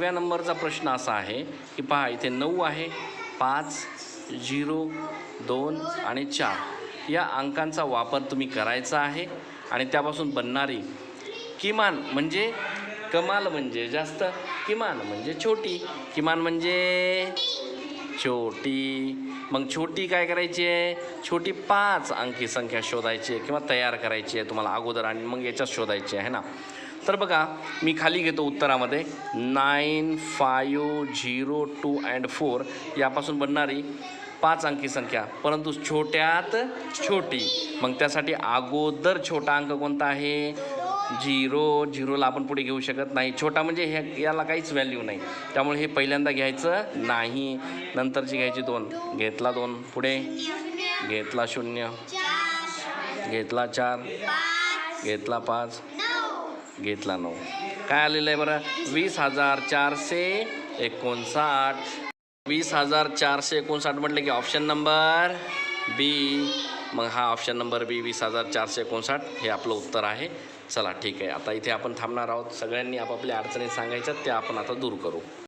सातव्या नंबरचा प्रश्न असा आहे की पहा इथे नऊ आहे पाच झिरो दोन आणि चार. या अंकांचा वापर तुम्ही करायचा आहे आणि त्यापासून बनणारी किमान म्हणजे कमाल म्हणजे जास्त किमान म्हणजे छोटी. किमान म्हणजे छोटी. मग छोटी काय करायची आहे? छोटी पाच अंकी संख्या शोधायची आहे किंवा तयार करायची आहे तुम्हाला अगोदर आणि मग याच्यात शोधायची आहे ना? तर बघा मी खाली घेतो उत्तरामध्ये nine five zero two and four. यापासून बनणारी पाच अंकी संख्या. परंतु छोट्यात छोटी. मग त्यासाठी अगोदर छोटा अंक कोणता आहे? झिरो. झिरोला आपण पुढे घेऊ शकत नाही. छोटा म्हणजे हे याला काहीच व्हॅल्यू नाही. त्यामुळे हे पहिल्यांदा घ्यायचं नाही. नंतरची घ्यायची दोन. घेतला दोन. पुढे. घेतला शून्य. घेतला चार. घेतला पाच. घेतला नऊ. काय आलेलं आहे बरं? वीस हजार चारशे एकोणसाठ. वीस हजार चारशे एकोणसाठ म्हटलं की ऑप्शन नंबर बी मग हा ऑप्शन नंबर बी वीस हजार चारशे एकोणसाठ. हे आपलं उत्तर आहे. चला ठीक आहे. आता इथे आपण थांबणार आहोत. सगळ्यांनी आपापल्या अडचणी सांगायच्या त्या आपण आता दूर करू.